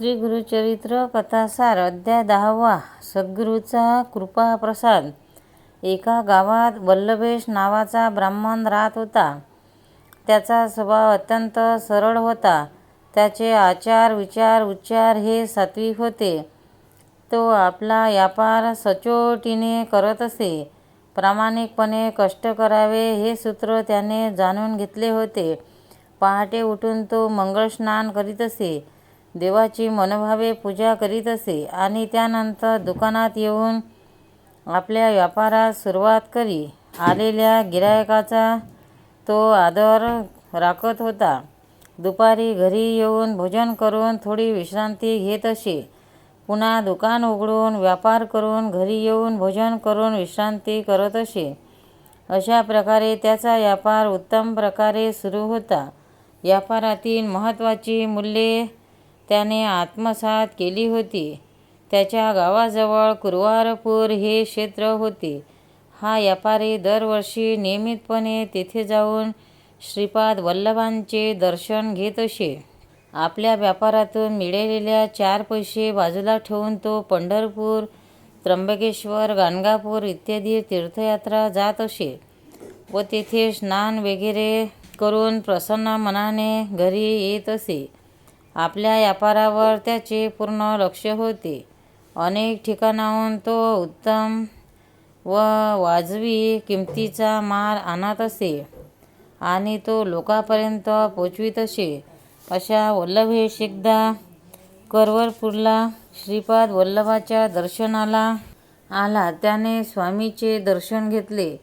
श्री गुरुचरित्र कथासार अध्याय दहावा सद्गुरूचा कृपाप्रसाद एका गावात वल्लभेश नावाचा ब्राह्मण राहत होता. त्याचा स्वभाव अत्यंत सरळ होता. त्याचे आचार विचार उच्चार हे सात्विक होते. तो आपला व्यापार सचोटीने करत असे. प्रामाणिकपणे कष्ट करावे हे सूत्र त्याने जाणून घेतले होते. पहाटे उठून तो मंगळस्नान करीत असे. देवाची मनोभावे पूजा करीत असे आणि त्यानंतर दुकानात येऊन आपल्या व्यापारात सुरुवात करी. आलेल्या गिरायकाचा तो आदर राखत होता. दुपारी घरी येऊन भोजन करून थोडी विश्रांती घेत असे. पुन्हा दुकान उघडून व्यापार करून घरी येऊन भोजन करून विश्रांती करत असे. अशा प्रकारे त्याचा व्यापार उत्तम प्रकारे सुरू होता. व्यापारातील महत्त्वाची मूल्ये त्याने आत्मसात केली होती. त्याच्या गावाजवळ कुरवारपूर हे क्षेत्र होते. हा व्यापारी दरवर्षी नियमितपणे तेथे जाऊन श्रीपाद वल्लभांचे दर्शन घेत असे. आपल्या व्यापारातून मिळालेल्या चार पैसे बाजूला ठेवून तो पंढरपूर त्र्यंबकेश्वर गाणगापूर इत्यादी तीर्थयात्रा जात असे व तेथे स्नान वगैरे करून प्रसन्न मनाने घरी येत असे. आपल्या व्यापारावर त्याचे पूर्ण लक्ष होते. अनेक ठिकाणाहून तो उत्तम व वाजवी किमतीचा माल आणत असे आणि तो लोकांपर्यंत पोचवीत असे. अशा वल्लभेश एकदा करवरपूरला श्रीपाद वल्लभाच्या दर्शनाला आला. त्याने स्वामीचे दर्शन घेतले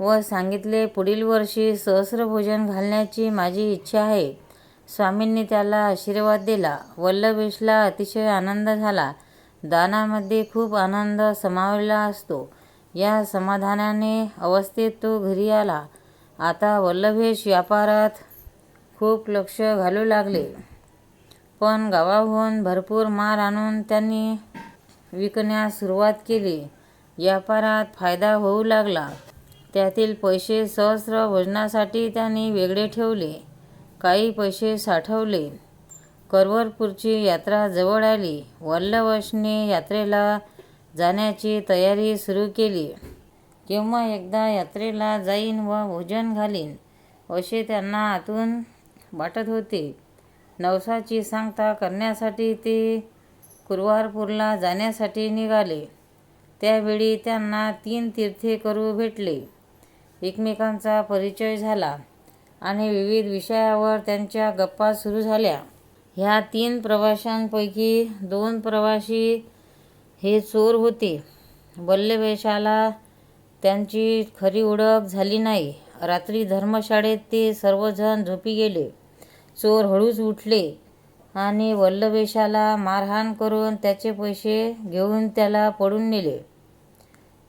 व सांगितले पुढील वर्षी सहस्रभोजन घालण्याची माझी इच्छा आहे. स्वामींनी त्याला आशीर्वाद दिला. वल्लभेशला अतिशय आनंद झाला. दानामध्ये खूप आनंद समावलेला असतो. या समाधानाने अवस्थेत तो घरी आला. आता वल्लभेश व्यापारात खूप लक्ष घालू लागले. पण गावाहून भरपूर माल आणून त्यांनी विकण्यास सुरुवात केली. व्यापारात फायदा होऊ लागला. त्यातील पैसे सहस्र भोजनासाठी त्यांनी वेगळे ठेवले. काही पैसे साठवले. करवरपूरची यात्रा जवळ आली. वल्लवशने यात्रेला जाण्याची तयारी सुरू केली. केव्हा एकदा यात्रेला जाईन व भोजन घालीन असे त्यांना आतून वाटत होते. नवसाची सांगता करण्यासाठी ते कुरवारपूरला जाण्यासाठी निघाले. त्यावेळी त्यांना तीन तीर्थे करू भेटले. एकमेकांचा परिचय झाला. आणि विविध विषयावर त्यांच्या गप्पा सुरू झाल्या. ह्या तीन प्रवाशांपैकी दोन प्रवासी हे चोर होते. वल्लभेशाला त्यांची खरी ओळख झाली नाही. रात्री धर्मशाळेत ते सर्वजण झोपी गेले. चोर हळूच उठले आणि वल्लवेशाला मारहाण करून त्याचे पैसे घेऊन त्याला पडून नेले.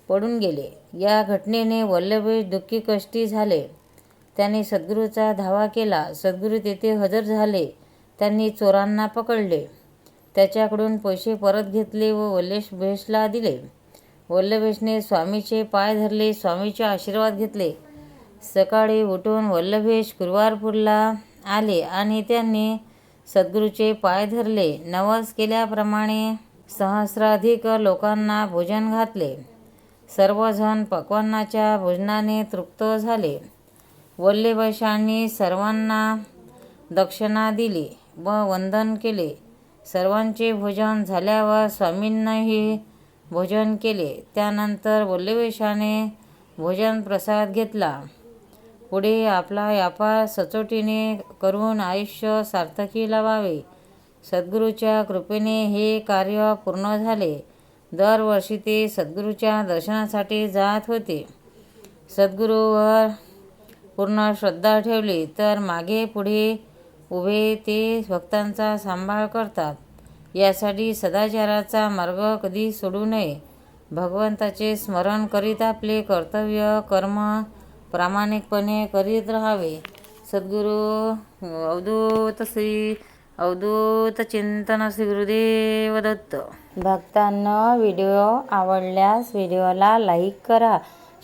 पडून गेले. या घटनेने वल्लभेश दुःखी कष्टी झाले. त्यांनी सद्गुरूचा धावा केला. सद्गुरू तेथे हजर झाले. त्यांनी चोरांना पकडले. त्याच्याकडून पैसे परत घेतले व वल्लभेशला दिले. वल्लभेशने स्वामीचे पाय धरले. स्वामीचे आशीर्वाद घेतले. सकाळी उठून वल्लभेश गुरुवारपूरला आले आणि त्यांनी सद्गुरूचे पाय धरले. नवस केल्याप्रमाणे सहस्राधिक लोकांना भोजन घातले. सर्वजण पक्वान्नाच्या भोजनाने तृप्त झाले. वल्लभेशांनी सर्वांना दक्षिणा दिली व वंदन केले. सर्वांचे भोजन झाल्यावर स्वामींनाही भोजन केले. त्यानंतर वल्लभेशाने भोजन प्रसाद घेतला. पुढे आपला व्यापार सचोटीने करून आयुष्य सार्थकी लावावे. सद्गुरूच्या कृपेने हे कार्य पूर्ण झाले. दरवर्षी ते सद्गुरूच्या दर्शनासाठी जात होते. सद्गुरूवर पूर्ण श्रद्धा ठेवली तर मागे पुढे उभे ते भक्तांचा सांभाळ करतात. यासाठी सदाचाराचा मार्ग कधी सोडू नये. भगवंताचे स्मरण करीत आपले कर्तव्य कर्म प्रामाणिकपणे करीत राहावे. सद्गुरू अवधूत श्री अवधूत चिंतन श्री गुरुदेव दत्त. भक्तांना व्हिडिओ आवडल्यास व्हिडिओला लाईक करा.